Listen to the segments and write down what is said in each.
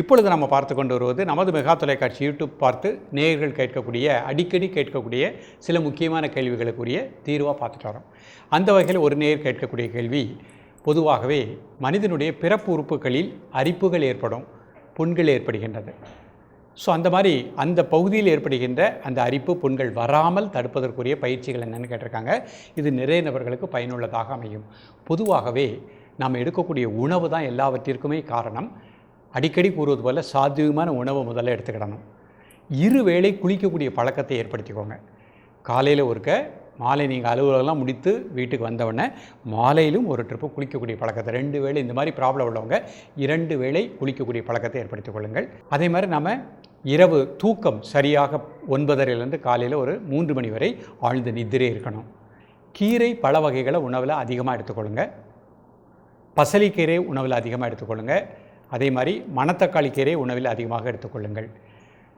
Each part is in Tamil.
இப்பொழுது நம்ம பார்த்து கொண்டு வருவது நமது மெகா தொலைக்காட்சி யூடியூப் பார்த்து நேயர்கள் கேட்கக்கூடிய அடிக்கடி கேட்கக்கூடிய சில முக்கியமான கேள்விகளுக்குரிய தீர்வாக பார்த்துட்டு வரோம். அந்த வகையில் ஒரு நேயர் கேட்கக்கூடிய கேள்வி பொதுவாகவே மனிதனுடைய பிறப்பு உறுப்புகளில் அரிப்புகள் ஏற்படும் புண்கள் ஏற்படுகின்றது. ஸோ அந்த மாதிரி அந்த பகுதியில் ஏற்படுகின்ற அந்த அரிப்பு புண்கள் வராமல் தடுப்பதற்குரிய பயிற்சிகள் என்னென்னு கேட்டிருக்காங்க. இது நிறைய நபர்களுக்கு பயனுள்ளதாக அமையும். பொதுவாகவே நாம் எடுக்கக்கூடிய உணவு தான் எல்லாவற்றிற்குமே காரணம். அடிக்கடி கூறுவது போல் சாத்தியமான உணவை முதல்ல எடுத்துக்கிடணும். இரு வேளை குளிக்கக்கூடிய பழக்கத்தை ஏற்படுத்திக்கோங்க. காலையில் ஒருக்க மாலை நீங்கள் அலுவலகம்லாம் முடித்து வீட்டுக்கு வந்தவுடனே மாலையிலும் ஒரு ட்ரிப்பு குளிக்கக்கூடிய பழக்கத்தை ரெண்டு வேளை இந்த மாதிரி ப்ராப்ளம் உள்ளவங்க இரண்டு வேளை குளிக்கக்கூடிய பழக்கத்தை ஏற்படுத்திக் கொள்ளுங்கள். அதே மாதிரி நம்ம இரவு தூக்கம் சரியாக ஒன்பதரைலேருந்து காலையில் ஒரு மூன்று மணி வரை ஆழ்ந்த நிதிரே இருக்கணும். கீரை பழ வகைகளை உணவில் அதிகமாக எடுத்துக்கொள்ளுங்க பசலிக்கீரை உணவில் அதிகமாக எடுத்துக்கொள்ளுங்கள் அதே மாதிரி மணத்தக்காளி கீரை உணவில் அதிகமாக எடுத்துக்கொள்ளுங்கள்.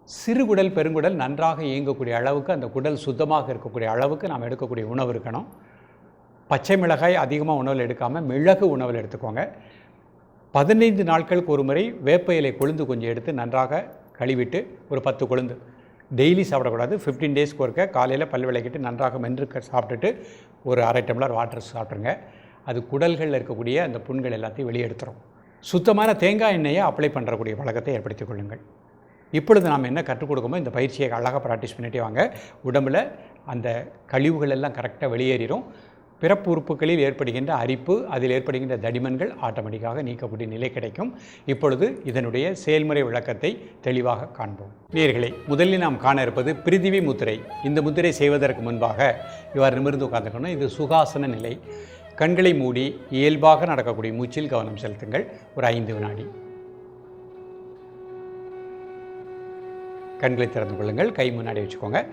சிறுகுடல் பெருங்குடல் நன்றாக இயங்கக்கூடிய அளவுக்கு அந்த குடல் சுத்தமாக இருக்கக்கூடிய அளவுக்கு நாம் எடுக்கக்கூடிய உணவு இருக்கணும். பச்சை மிளகாய் அதிகமாக உணவில் எடுக்காமல் மிளகு உணவில் எடுத்துக்கோங்க. பதினைந்து நாட்களுக்கு ஒரு முறை வேப்ப இலை கொழுந்து கொஞ்சம் எடுத்து நன்றாக கழுவிட்டு ஒரு பத்து கொழுந்து. டெய்லி சாப்பிடக்கூடாது. ஃபிஃப்டீன் டேஸ்க்கு ஒருக்க காலையில் பல் விளக்கிட்டு நன்றாக மென்று சாப்பிட்டுட்டு ஒரு அரை டம்ளர் வாட்டர் சாப்பிட்ருங்க அது குடல்களில் இருக்கக்கூடிய அந்த புண்கள் எல்லாத்தையும் வெளியெடுத்துரும் சுத்தமான தேங்காய் எண்ணெயை அப்ளை பண்ணுறக்கூடிய பழக்கத்தை ஏற்படுத்திக் கொள்ளுங்கள். இப்பொழுது நாம் என்ன கற்றுக் கொடுக்கமோ இந்த பயிற்சியை அழகாக ப்ராக்டிஸ் பண்ணிட்டே வாங்க. உடம்பில் அந்த கழிவுகள் எல்லாம் கரெக்டாக வெளியேறிடும் பிறப்பு உறுப்புகளில் ஏற்படுகின்ற அரிப்பு அதில் ஏற்படுகின்ற தடிமன்கள் ஆட்டோமேட்டிக்காக நீக்கக்கூடிய நிலை கிடைக்கும். இப்பொழுது இதனுடைய செயல்முறை விளக்கத்தை தெளிவாக காண்போம். நேர்களை முதலில் நாம் காண இருப்பது பிரிதிவி முத்திரை. இந்த முத்திரை செய்வதற்கு முன்பாக இவ்வாறு நிமிர்ந்து உட்கார்ந்துக்கணும். இது சுகாசன நிலை. கண்களை மூடி இயல்பாக நடக்கக்கூடிய மூச்சில் கவனம் செலுத்துங்கள். ஒரு ஐந்து வினாடி. கண்களை திறந்து கொள்ளுங்கள். கை முன்னாடி வச்சுக்கோங்க.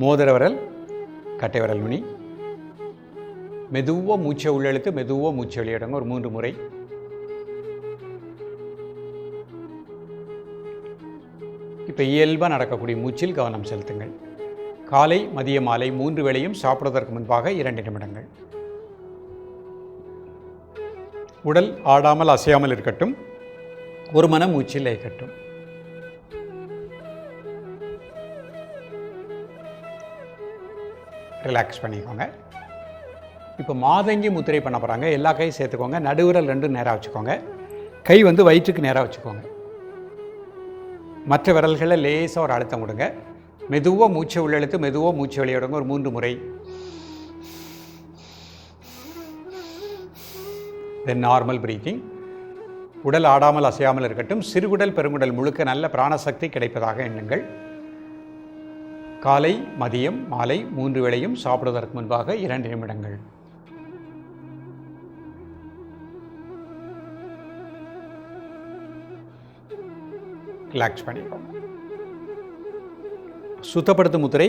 மோதிர விரல் கட்டை விரல் நுனி. மெதுவாக மூச்சை உள்ளெழுத்து மெதுவாக மூச்சை வெளியிடுங்க. ஒரு மூன்று முறை. இப்போ இயல்பாக நடக்கக்கூடிய மூச்சில் கவனம் செலுத்துங்கள். காலை மதிய மாலை மூன்று வேளையும் சாப்பிடுவதற்கு முன்பாக இரண்டு நிமிடங்கள். உடல் ஆடாமல் அசையாமல் இருக்கட்டும். ஒரு மன மூச்சில் இருக்கட்டும். ரிலாக்ஸ் பண்ணிக்கோங்க. இப்போ மாதங்கி முத்திரை பண்ண போகிறாங்க எல்லா கையும் சேர்த்துக்கோங்க. நடுவிரல் ரெண்டும் நேராக வச்சுக்கோங்க. கை வந்து வயிற்றுக்கு நேராக வச்சுக்கோங்க. மற்ற விரல்களை லேசாக ஒரு அழுத்தம் கொடுங்க. மெதுவாக மூச்சை உள்ளெழுத்து மெதுவாக மூச்சு வெளியிடுங்க ஒரு மூன்று முறை தென் நார்மல் பிரீத்திங் உடல் ஆடாமல் அசையாமல் இருக்கட்டும். சிறுகுடல் பெருங்குடல் முழுக்க நல்ல பிராணசக்தி கிடைப்பதாக எண்ணுங்கள். காலை மதியம் மாலை மூன்று வேளையும் சாப்பிடுவதற்கு முன்பாக இரண்டு நிமிடங்கள். ரிலாக்ஸ் சுத்தப்படுத்தும் முத்திரை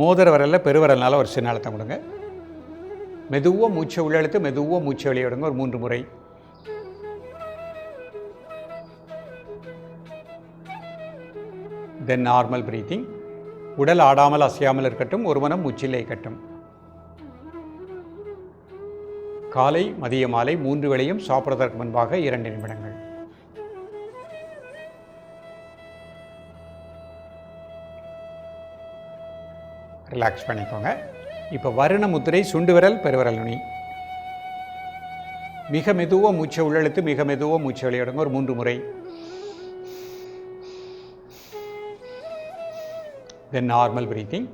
மோதிர வரல பெருவரல்னால ஒரு சின்ன அழுத்தம் கொடுங்க. மெதுவாக மூச்சை உள்ளெழுத்து மெதுவாக மூச்சை வெளியிடுங்க ஒரு மூன்று முறை. தென் நார்மல் பிரீத்திங் உடல் ஆடாமல் அசையாமல் இருக்கட்டும் ஒரு மனம் கட்டும் காலை மதிய மாலை மூன்று வேளையும் சாப்பிடுவதற்கு முன்பாக இரண்டு நிமிடங்கள். ரிலாக்ஸ் பண்ணிக்கோங்க. இப்போ வருண முத்திரை சுண்டு விரல் பெருவிரல் நுனி மிக மெதுவாக மூச்சை உள்ளெழுத்து மிக மெதுவாக மூச்சை வெளியிடுங்க ஒரு மூன்று முறை. தென் நார்மல் பிரீத்திங்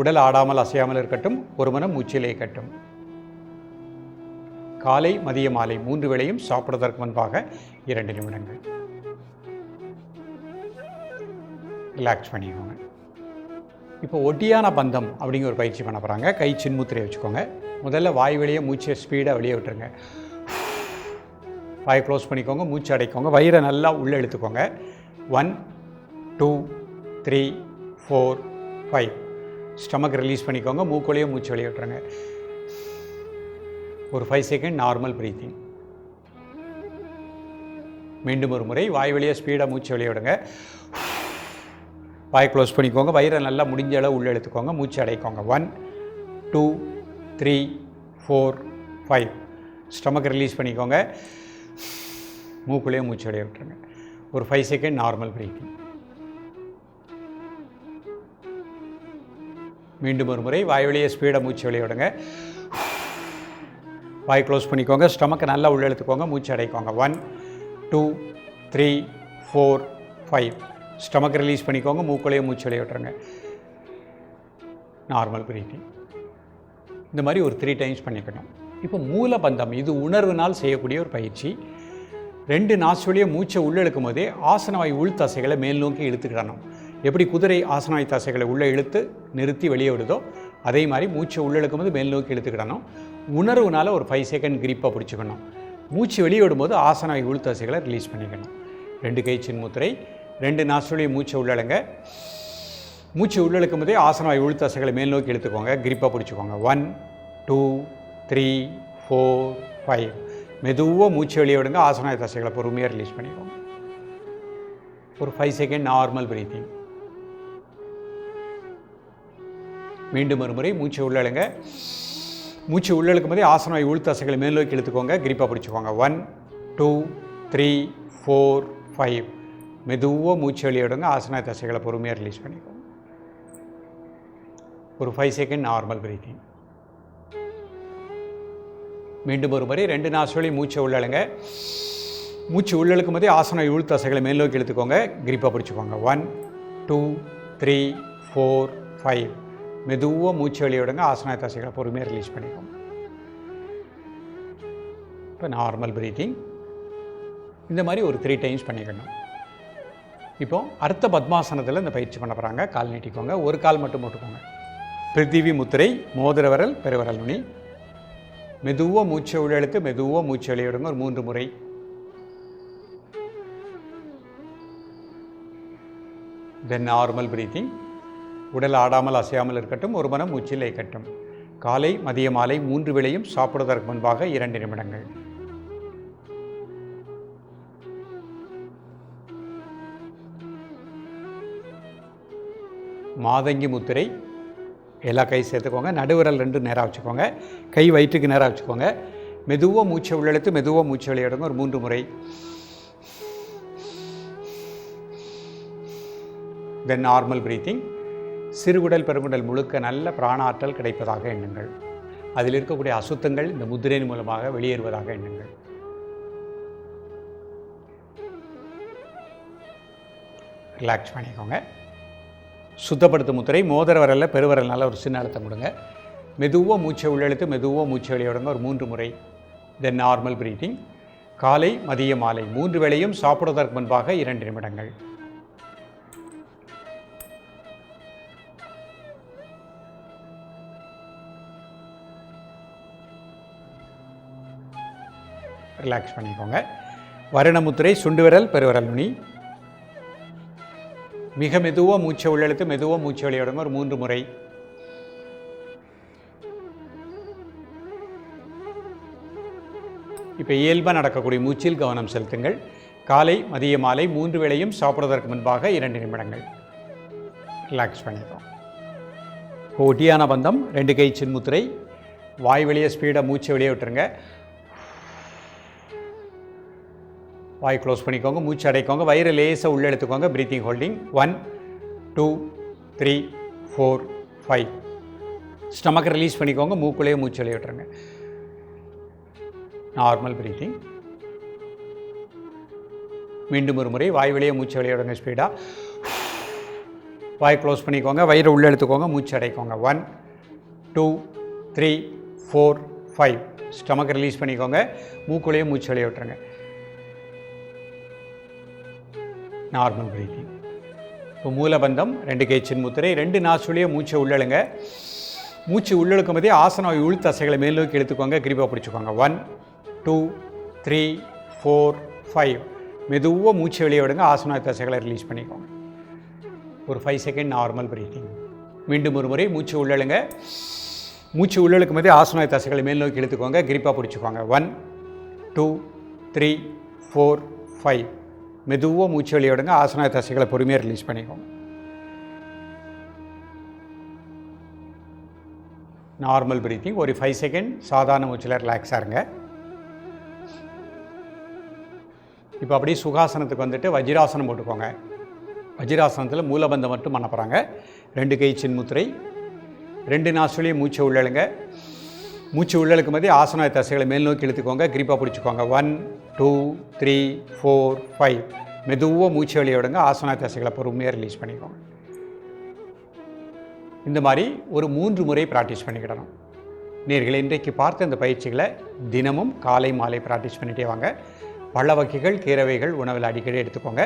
உடல் ஆடாமல் அசையாமல் இருக்கட்டும் ஒரு மனம் மூச்சிலே கட்டும் காலை மதிய மாலை மூன்று வேளையும் சாப்பிடுவதற்கு முன்பாக இரண்டு நிமிடங்கள். ரிலாக்ஸ் பண்ணிக்கோங்க. இப்போ ஒட்டியான பந்தம் அப்படிங்கிற ஒரு பயிற்சி பண்ண போகிறாங்க கை சின்முத்திரையை வச்சுக்கோங்க. முதல்ல வாய் வெளியே மூச்சை ஸ்பீடாக வெளியே விட்டுருங்க. வாய் க்ளோஸ் பண்ணிக்கோங்க மூச்சு அடைக்கோங்க. வயிறை நல்லா உள்ளே இழுத்துக்கோங்க. One two three four five stomach release பண்ணிக்கோங்க. மூக்குள்ளேயே மூச்சு வெளியே விட்டுருங்க. ஒரு ஃபைவ் செகண்ட் நார்மல் ப்ரீத்திங் மீண்டும் ஒரு முறை வாய் வழியாக ஸ்பீடாக மூச்சு வெளியே விடுங்க. வாய் க்ளோஸ் பண்ணிக்கோங்க. வயிறை நல்லா முடிஞ்ச அளவு உள்ளே எடுத்துக்கோங்க. மூச்சு அடைக்கோங்க. One two three four five stomach release பண்ணிக்கோங்க. மூக்குள்ளேயே மூச்சு அடைய விட்டுருங்க. ஒரு ஃபைவ் செகண்ட் நார்மல் பிரீத்திங் மீண்டும் ஒரு முறை வாய் வழியே ஸ்பீடாக மூச்சு வெளியே விடுங்க. வாய் க்ளோஸ் பண்ணிக்கோங்க. ஸ்டமக்கை நல்லா உள்ளே எடுத்துக்கோங்க. மூச்சு அடைக்கோங்க. One two three four five stomach release பண்ணிக்கோங்க மூக்களையும் மூச்சு விட்டுருங்க. Normal breathing. இந்த மாதிரி ஒரு த்ரீ டைம்ஸ் பண்ணிக்கணும். இப்போ மூலபந்தம் இது உணர்வினால் செய்யக்கூடிய ஒரு பயிற்சி. ரெண்டு நாசுவழியே மூச்சை உள்ளே இழுக்கும் போதே ஆசனவாய் உள் தசைகளை மேல் நோக்கி இழுத்துக்கிடணும். எப்படி குதிரை ஆசனவாய் தசைகளை உள்ளே இழுத்து நிறுத்தி வெளியே விடுதோ அதே மாதிரி மூச்சை உள்ளே போது மேல் நோக்கி இழுத்துக்கிடணும். உணர்வுனால் ஒரு ஃபைவ் செகண்ட் கிரிப்பாக பிடிச்சிக்கணும். மூச்சு வெளியே விடும்போது ஆசனவாய் உள் தசைகளை ரிலீஸ் பண்ணிக்கணும். ரெண்டு கை சின்முத்திரை ரெண்டு நாசுவழியை மூச்சை உள்ளடங்க. மூச்சு உள்ளிழுக்கும் போதே ஆசனவாய் உள் தசைகளை மேல் நோக்கி எடுத்துக்கோங்க கிரிப்பாக பிடிச்சிக்கோங்க. One two three four five மெதுவாக மூச்சு வெளியே விடுங்க. ஆசனாய தசைகளை பொறுமையாக ரிலீஸ் பண்ணிக்கோங்க. ஒரு ஃபைவ் செகண்ட் நார்மல் பிரீத்திங் மீண்டும் ஒரு முறை மூச்சு உள்ளழுங்க மூச்சு உள்ளழுக்கும் போதே ஆசனவாய் உள் தசைகளை மேல் நோக்கி இழுத்துக்கோங்க. கிரிப்பாக பிடிச்சிக்கோங்க. One two three four five மெதுவாக மூச்சு வெளியிடுங்க ஆசனாய தசைகளை பொறுமையாக ரிலீஸ் பண்ணிக்கோங்க. ஒரு ஃபைவ் செகண்ட் நார்மல் பிரீத்திங் மீண்டும் ஒரு முறை ரெண்டு நாசுவலி மூச்சை உள்ளழுங்க. மூச்சு உள்ளழுக்கும் போதே ஆசன உள் தசைகளை மேல்நோக்கி எடுத்துக்கோங்க இழுத்துக்கோங்க. கிரிப்பாக பிடிச்சிக்கோங்க. One two three four five மெதுவாக மூச்சு வெளியே ஆசன தசைகளை பொறுமையாக ரிலீஸ் பண்ணிக்கோங்க. இப்போ நார்மல் பிரீத்திங் இந்த மாதிரி ஒரு த்ரீ டைம்ஸ் பண்ணிக்கணும். இப்போ அடுத்த பத்மாசனத்தில் இந்த பயிற்சி பண்ண போகிறாங்க கால் நீட்டிக்கோங்க. ஒரு கால் மட்டும் போட்டுக்கோங்க. பிருத்திவி முத்திரை மோதிரவரல் பெருவரல் நுனி மெதுவாக மூச்சு உழலுக்கு மெதுவாக மூச்சு வெளியிடுங்க ஒரு மூன்று முறை. தென் நார்மல் பிரீத்திங் உடல் ஆடாமல் அசையாமல் இருக்கட்டும். ஒரு மனம் மூச்சில் இயக்கட்டும் காலை மதிய மாலை மூன்று வேளையும் சாப்பிடுவதற்கு முன்பாக இரண்டு நிமிடங்கள். மாதங்கி முத்திரை எல்லா கை சேர்த்துக்கோங்க. நடுவிரல் ரெண்டு நேராக வச்சுக்கோங்க. கை வயிற்றுக்கு நேராக வச்சுக்கோங்க. மெதுவாக மூச்சை உள்ளெழுத்து மெதுவாக மூச்சு வெளியிடுங்க. ஒரு மூன்று முறை. தென் நார்மல் பிரீத்திங் சிறுகுடல் பெருங்குடல் முழுக்க நல்ல பிராணாற்றல் கிடைப்பதாக எண்ணுங்கள். அதில் இருக்கக்கூடிய அசுத்தங்கள் இந்த முதிரையின் மூலமாக வெளியேறுவதாக எண்ணுங்கள். ரிலாக்ஸ் பண்ணிக்கோங்க. சுத்தப்படுத்தும் முத்திரை மோதிர வரல பெருவரல்னால ஒரு சின்ன அழுத்தம் கொடுங்க. மெதுவாக மூச்சை உள்ளெழுத்து மெதுவாக மூச்சை வெளியிடுங்க ஒரு மூன்று முறை. தென் நார்மல் ப்ரீத்திங் காலை மதிய மாலை. மூன்று வேளையும் சாப்பிடுவதற்கு முன்பாக இரண்டு நிமிடங்கள். ரிலாக்ஸ் பண்ணிக்கோங்க. வருணமுத்திரை சுண்டு விரல் பெருவிரல் நுனி. மிக மெதுவாக மூச்சை உள்ளெழுத்து மெதுவாக மூச்சை வெளியிடுங்க ஒரு மூன்று முறை. இப்போ இயல்பாக நடக்கக்கூடிய மூச்சில் கவனம் செலுத்துங்கள். காலை மதிய மாலை மூன்று வேளையும் சாப்பிடுவதற்கு முன்பாக இரண்டு நிமிடங்கள். ரிலாக்ஸ் பண்ணிடுறோம் இப்போ ஒட்டியான பந்தம் ரெண்டு கை சின்முத்திரை. வாய் வெளியே ஸ்பீடாக மூச்சு வெளியே விட்டுருங்க. வாய் க்ளோஸ் பண்ணிக்கோங்க மூச்சு அடைக்கோங்க வயிறு லேசாக உள்ளே எடுத்துக்கோங்க breathing holding one two three four five ஸ்டமக்கை release பண்ணிக்கோங்க மூக்குள்ளேயே மூச்சு வெளியே விட்டுருங்க. நார்மல் ப்ரீத்திங் மீண்டும் ஒரு முறை வாய் வெளியே மூச்சு விளையாடுங்க விடுங்க ஸ்பீடாக வாய் க்ளோஸ் பண்ணிக்கோங்க வயிறு உள்ளே எடுத்துக்கோங்க மூச்சு அடைக்கோங்க. One two three four five stomach release பண்ணிக்கோங்க மூக்குள்ளேயே மூச்சு விளையாட்டுருங்க நார்மல் பிரீத்திங் இப்போ மூலபந்தம் ரெண்டு கேச்சின் முத்திரை ரெண்டு நாசுலேயே மூச்சை உள்ளழுங்க. மூச்சு உள்ளழுக்கும் போதே ஆசனம் உள் தசைகளை மேல் நோக்கி எடுத்துக்கோங்க கிரிப்பாக பிடிச்சிக்கோங்க. One two three four five மெதுவாக மூச்சு வெளியே விடுங்க ஆசன தசைகளை ரிலீஸ் பண்ணிக்கோங்க. ஒரு ஃபைவ் செகண்ட் நார்மல் பிரீத்திங் மீண்டும் ஒரு முறை மூச்சு உள்ளழுங்க. மூச்சு உள்ளழுக்கும் போதே ஆசனாய் தசைகளை மேல் நோக்கி எடுத்துக்கோங்க கிரிப்பாக பிடிச்சிக்கோங்க. One two three four five மெதுவாக மூச்சு வெளியே விடுங்க. ஆசன தசைகளை பொறுமையாக ரிலீஸ் பண்ணிக்கோங்க. நார்மல் பிரீத்திங் ஒரு ஃபைவ் செகண்ட் சாதாரண மூச்சில் ரிலாக்ஸாக இருங்க. இப்போ அப்படியே சுகாசனத்துக்கு வந்துட்டு வஜ்ராசனம் போட்டுக்கோங்க. வஜ்ராசனத்தில் மூலபந்தம் மட்டும் பண்ண போகிறாங்க ரெண்டு கை சின்முத்திரை ரெண்டு நாசுலையும் மூச்சை உள்ளழுங்க. மூச்சு உள்ளழுக்கும் போதே ஆசன தசைகளை மேல் நோக்கி இழுத்துக்கோங்க. கிரிப்பாக பிடிச்சிக்கோங்க. One two three four five மெதுவாக மூச்சு வெளியே விடுங்க. ஆசன தசைகளை பொறுமையாக ரிலீஸ் பண்ணிக்கோங்க. இந்த மாதிரி ஒரு மூன்று முறை ப்ராக்டிஸ் பண்ணிக்கிடணும். நேர்களை இன்றைக்கு பார்த்த இந்த பயிற்சிகளை தினமும் காலை மாலை ப்ராக்டிஸ் பண்ணிகிட்டே வாங்க. பழ வகைகள் கீரவைகள் உணவில் அடிக்கடி எடுத்துக்கோங்க.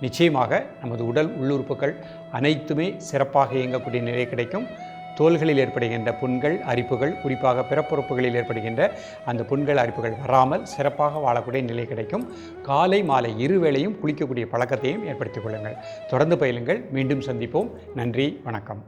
நிச்சயமாக நமது உடல் உள்ளுறுப்புகள் அனைத்துமே சிறப்பாக இயங்கக்கூடிய நிலை கிடைக்கும். தோள்களில் ஏற்படுகின்ற புண்கள் அரிப்புகள் குறிப்பாக பிறப்புறுப்புகளில் ஏற்படுகின்ற அந்த புண்கள் அரிப்புகள் வராமல் சிறப்பாக வாழக்கூடிய நிலை கிடைக்கும். காலை மாலை இருவேளையும் குளிக்கக்கூடிய பழக்கத்தையும் ஏற்படுத்திக் கொள்ளுங்கள். தொடர்ந்து பயிலுங்கள். மீண்டும் சந்திப்போம். நன்றி வணக்கம்.